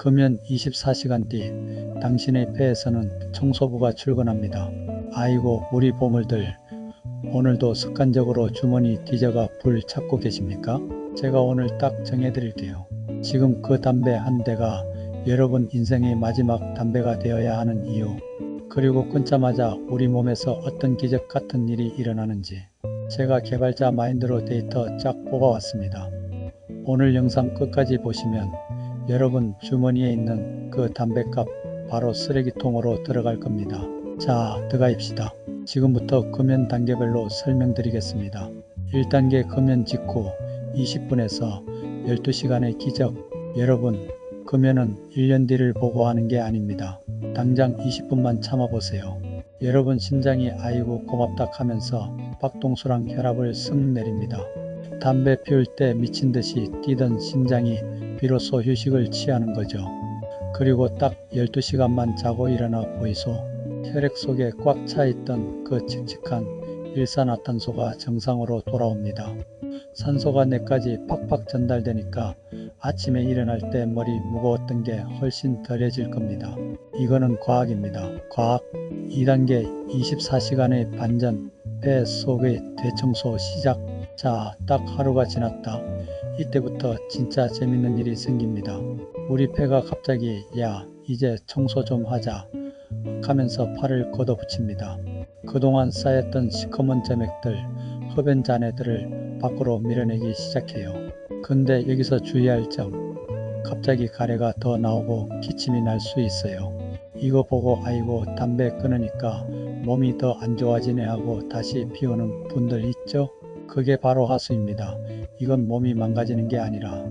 금연 24시간 뒤 당신의 폐에서는 청소부가 출근합니다. 아이고 우리 보물들 오늘도 습관적으로 주머니 뒤져가 불 찾고 계십니까? 제가 오늘 딱 정해드릴게요. 지금 그 담배 한 대가 여러분 인생의 마지막 담배가 되어야 하는 이유 그리고 끊자마자 우리 몸에서 어떤 기적 같은 일이 일어나는지 제가 개발자 마인드로 데이터 쫙 뽑아왔습니다. 오늘 영상 끝까지 보시면 여러분 주머니에 있는 그 담배값 바로 쓰레기통으로 들어갈 겁니다. 자, 들어가입시다. 지금부터 금연 단계별로 설명드리겠습니다. 1단계 금연 직후 20분에서 12시간의 기적. 여러분, 금연은 1년 뒤를 보고 하는 게 아닙니다. 당장 20분만 참아보세요. 여러분 심장이 아이고 고맙다 하면서 박동수랑 혈압을 쓱 내립니다. 담배 피울 때 미친 듯이 뛰던 심장이 비로소 휴식을 취하는 거죠. 그리고 딱 12시간만 자고 일어나 보이소. 혈액 속에 꽉 차 있던 그 칙칙한 일산화탄소가 정상으로 돌아옵니다. 산소가 뇌까지 팍팍 전달되니까 아침에 일어날 때 머리 무거웠던 게 훨씬 덜해질 겁니다. 이거는 과학입니다. 과학 2단계 24시간의 반전 폐 속의 대청소 시작 자 딱 하루가 지났다. 이때부터 진짜 재밌는 일이 생깁니다. 우리 폐가 갑자기 야 이제 청소 좀 하자 하면서 팔을 걷어붙입니다. 그동안 쌓였던 시커먼 점액들, 흡연 잔해들을 밖으로 밀어내기 시작해요. 근데 여기서 주의할 점, 갑자기 가래가 더 나오고 기침이 날 수 있어요. 이거 보고 아이고 담배 끊으니까 몸이 더 안 좋아지네 하고 다시 피우는 분들 있죠? 그게 바로 하수입니다. 이건 몸이 망가지는 게 아니라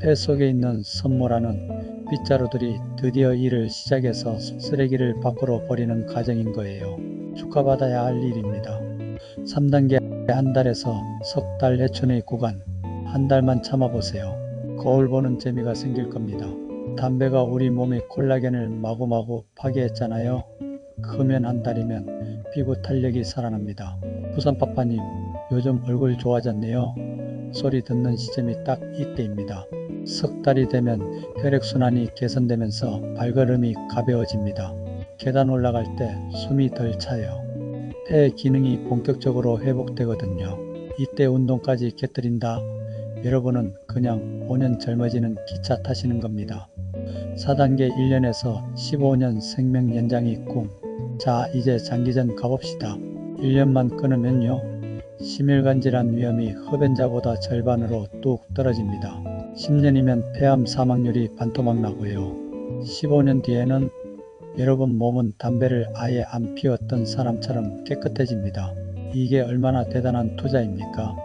폐 속에 있는 선모라는 빗자루들이 드디어 일을 시작해서 쓰레기를 밖으로 버리는 과정인 거예요. 축하받아야 할 일입니다. 3단계 한 달에서 석 달 해춘의 구간 한 달만 참아보세요. 거울 보는 재미가 생길 겁니다. 담배가 우리 몸의 콜라겐을 마구마구 파괴했잖아요. 크면 한 달이면 피부 탄력이 살아납니다. 부산파파님 요즘 얼굴 좋아졌네요. 소리 듣는 시점이 딱 이때입니다. 석 달이 되면 혈액순환이 개선되면서 발걸음이 가벼워집니다. 계단 올라갈 때 숨이 덜 차요. 폐 기능이 본격적으로 회복되거든요. 이때 운동까지 곁들인다. 여러분은 그냥 5년 젊어지는 기차 타시는 겁니다. 4단계 1년에서 15년 생명 연장이 꿈. 자, 이제 장기전 가봅시다. 1년만 끊으면요. 심혈관 질환 위험이 흡연자보다 절반으로 뚝 떨어집니다. 10년이면 폐암 사망률이 반토막 나고요. 15년 뒤에는 여러분 몸은 담배를 아예 안 피웠던 사람처럼 깨끗해집니다. 이게 얼마나 대단한 투자입니까?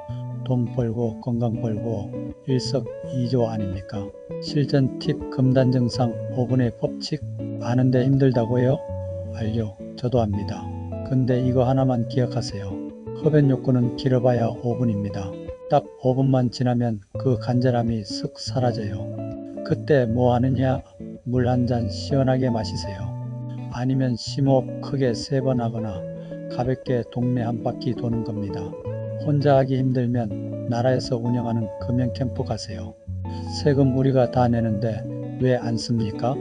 돈 벌고 건강 벌고 일석이조 아닙니까? 실전 팁 금단 증상 5분의 법칙 아는데 힘들다고요? 알죠. 저도 압니다. 근데 이거 하나만 기억하세요. 흡연 욕구는 길어봐야 5분입니다. 딱 5분만 지나면 그 간절함이 쓱 사라져요. 그때 뭐 하느냐? 물 한 잔 시원하게 마시세요. 아니면 심호흡 크게 세 번 하거나 가볍게 동네 한 바퀴 도는 겁니다. 혼자 하기 힘들면 나라에서 운영하는 금연 캠프 가세요. 세금 우리가 다 내는데 왜 안 씁니까?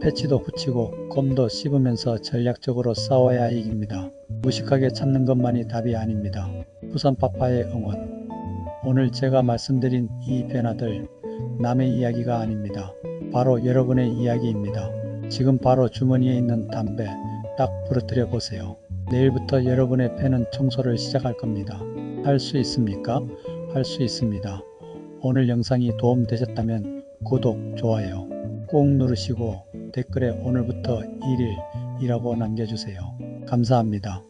패치도 붙이고 껌도 씹으면서 전략적으로 싸워야 이깁니다. 무식하게 찾는 것만이 답이 아닙니다. 부산 파파의 응원. 오늘 제가 말씀드린 이 변화들 남의 이야기가 아닙니다. 바로 여러분의 이야기입니다. 지금 바로 주머니에 있는 담배 딱 부러뜨려 보세요. 내일부터 여러분의 폐는 청소를 시작할 겁니다. 할 수 있습니까? 할 수 있습니다. 오늘 영상이 도움되셨다면 구독, 좋아요 꼭 누르시고 댓글에 오늘부터 1일이라고 남겨주세요. 감사합니다.